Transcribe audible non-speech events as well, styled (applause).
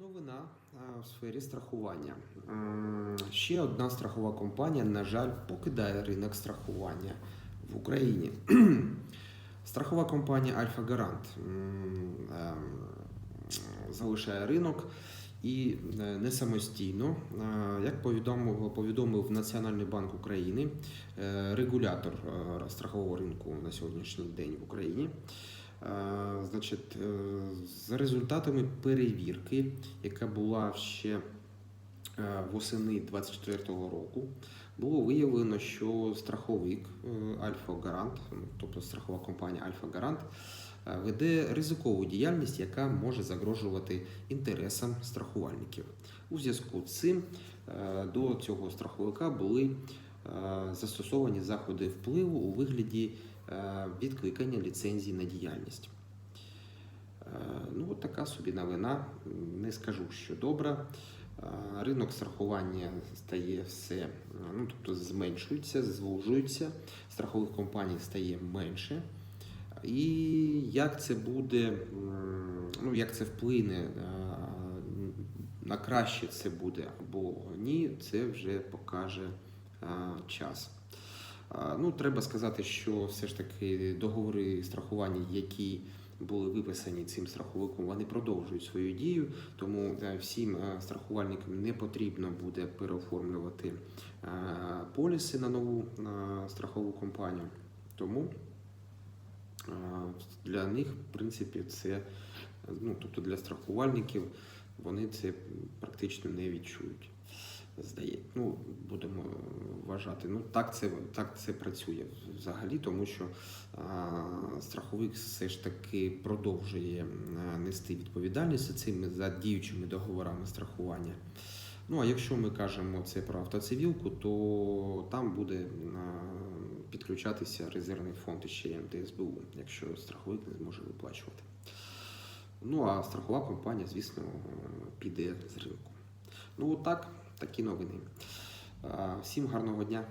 Новина в сфері страхування. Ще одна страхова компанія, на жаль, покидає ринок страхування в Україні. (clears throat) Страхова компанія Альфа Гарант ем, залишає ринок і е, не самостійно, Е, як повідомив, повідомив Національний банк України, е, регулятор е, страхового ринку на сьогоднішній день в Україні. Е, Значить, е, за результатами перевірки, яка була ще е, восени 24-го року, було виявлено, що страховик Альфа Гарант, ну, тобто страхова компанія Альфа Гарант, веде ризикову діяльність, яка може загрожувати інтересам страхувальників. У зв'язку з цим до цього страховика були застосовані заходи впливу у вигляді е, відкликання ліцензії на діяльність. Е, Ну, от така собі новина. Не скажу, що добра. Е, Ринок страхування стає все, е, ну тобто зменшується, звужується, страхових компаній стає менше. І як це буде, ну як це вплине е, на краще це буде або ні, це вже покаже е, час. Ну, треба сказати, що все ж таки договори страхування, які були виписані цим страховиком, вони продовжують свою дію, тому е, всім е, страхувальникам не потрібно буде переоформлювати е, поліси на нову страхову компанію. Тому для них, в принципі, це ну, тобто для страхувальників вони це практично не відчують. Здає, ну будемо вважати. Ну так це так це працює взагалі, тому що а, страховик все ж таки продовжує нести відповідальність за цими за діючими договорами страхування. Ну а якщо ми кажемо це про автоцивілку, то там буде підключатися резервний фонд ще МТСБУ, якщо страховик не зможе виплачувати. Ну а страхова компанія, звісно, піде з ринку. Ну, так, такі новини. Всім гарного дня.